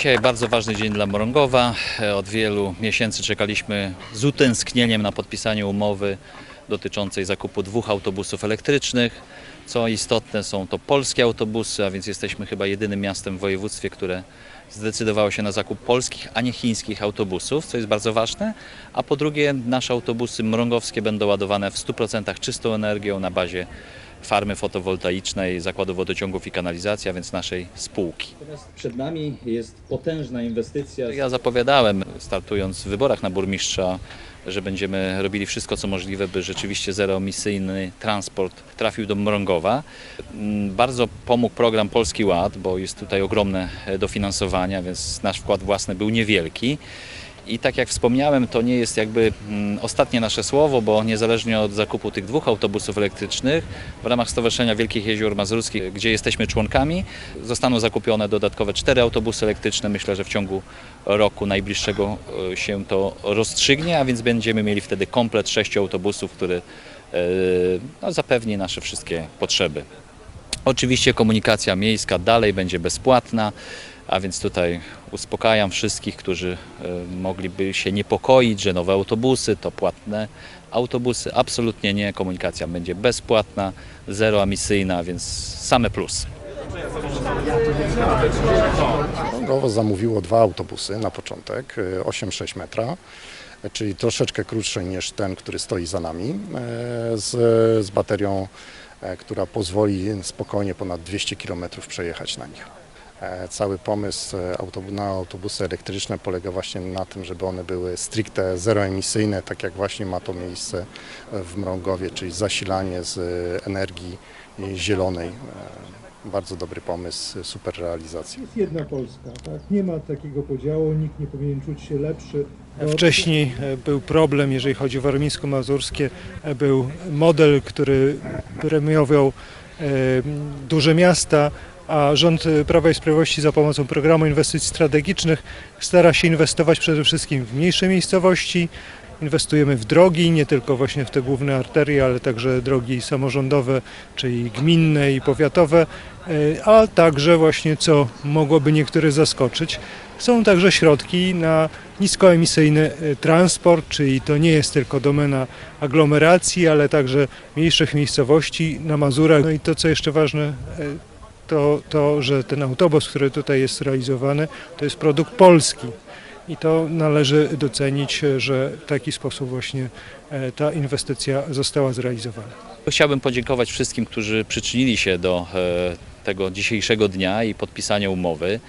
Dzisiaj bardzo ważny dzień dla Morągowa. E, Od wielu miesięcy czekaliśmy z utęsknieniem na podpisanie umowy dotyczącej zakupu dwóch autobusów elektrycznych. Co istotne, są to polskie autobusy, a więc jesteśmy chyba jedynym miastem w województwie, które zdecydowało się na zakup polskich, a nie chińskich autobusów, co jest bardzo ważne. A po drugie, nasze autobusy mrągowskie będą ładowane w 100% czystą energią na bazie farmy fotowoltaicznej, zakładu wodociągów i kanalizacji, a więc naszej spółki. Teraz przed nami jest potężna inwestycja. Ja zapowiadałem, startując w wyborach na burmistrza, że będziemy robili wszystko, co możliwe, by rzeczywiście zeroemisyjny transport trafił do Mrągowa. Mm, Bardzo pomógł program Polski Ład, bo jest tutaj ogromne e, dofinansowania, więc nasz wkład własny był niewielki. I tak jak wspomniałem, to nie jest jakby mm, ostatnie nasze słowo, bo niezależnie od zakupu tych dwóch autobusów elektrycznych w ramach Stowarzyszenia Wielkich Jezior Mazurskich, gdzie jesteśmy członkami, zostaną zakupione dodatkowe cztery autobusy elektryczne. Myślę, że w ciągu roku najbliższego e, się to rozstrzygnie, a więc będziemy mieli wtedy komplet sześciu autobusów, który e, no, zapewni nasze wszystkie potrzeby. Oczywiście komunikacja miejska dalej będzie bezpłatna, a więc tutaj uspokajam wszystkich, którzy e, mogliby się niepokoić, że nowe autobusy to płatne autobusy. Absolutnie nie, komunikacja będzie bezpłatna, zeroemisyjna, więc same plusy. Mrągowo zamówiło dwa autobusy na początek, y, 8,6 metra, y, czyli troszeczkę krótszy niż ten, który stoi za nami, y, z, z baterią, e, która pozwoli spokojnie ponad 200 km przejechać na nich. E, Cały pomysł e, na autobusy elektryczne polega właśnie na tym, żeby one były stricte zeroemisyjne, tak jak właśnie ma to miejsce w Mrągowie, czyli zasilanie z e, energii zielonej. E, Bardzo dobry pomysł, super realizacja. jest jedna Polska, tak? Nie ma takiego podziału, nikt nie powinien czuć się lepszy. Wcześniej e, był problem, jeżeli chodzi o warmińsko-mazurskie, e, był model, który premiował e, duże miasta, a rząd e, Prawa i Sprawiedliwości za pomocą programu inwestycji strategicznych stara się inwestować przede wszystkim w mniejsze miejscowości. Inwestujemy w drogi, nie tylko właśnie w te główne arterie, ale także drogi samorządowe, czyli gminne i powiatowe, e, a także właśnie, co mogłoby niektórych zaskoczyć, są także środki na niskoemisyjny e, transport, czyli to nie jest tylko domena aglomeracji, ale także mniejszych miejscowości na Mazurach. No i to, co jeszcze ważne, to, to, że ten autobus, który tutaj jest realizowany, to jest produkt polski. I to należy docenić, że w taki sposób właśnie e, ta inwestycja została zrealizowana. Chciałbym podziękować wszystkim, którzy przyczynili się do e, tego dzisiejszego dnia i podpisania umowy.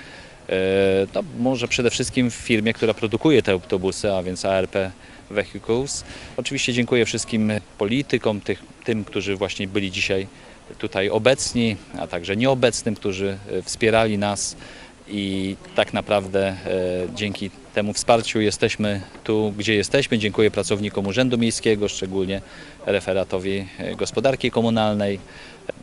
No, może przede wszystkim w firmie, która produkuje te autobusy, a więc ARP Vehicles. Oczywiście dziękuję wszystkim politykom, tych, tym, którzy właśnie byli dzisiaj tutaj obecni, a także nieobecnym, którzy e, wspierali nas i tak naprawdę e, dzięki temu wsparciu jesteśmy tu, gdzie jesteśmy. Dziękuję pracownikom Urzędu Miejskiego, szczególnie referatowi e, gospodarki komunalnej.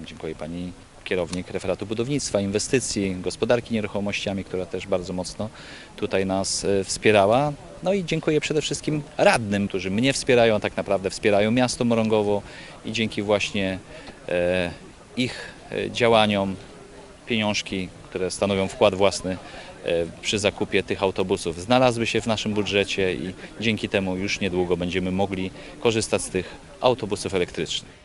Dziękuję pani kierownik referatu budownictwa, inwestycji, gospodarki nieruchomościami, która też bardzo mocno tutaj nas e, wspierała. No i dziękuję przede wszystkim radnym, którzy mnie wspierają, a tak naprawdę wspierają miasto Morągowo i dzięki właśnie e, ich e, działaniom pieniążki, które stanowią wkład własny przy zakupie tych autobusów znalazły się w naszym budżecie i dzięki temu już niedługo będziemy mogli korzystać z tych autobusów elektrycznych.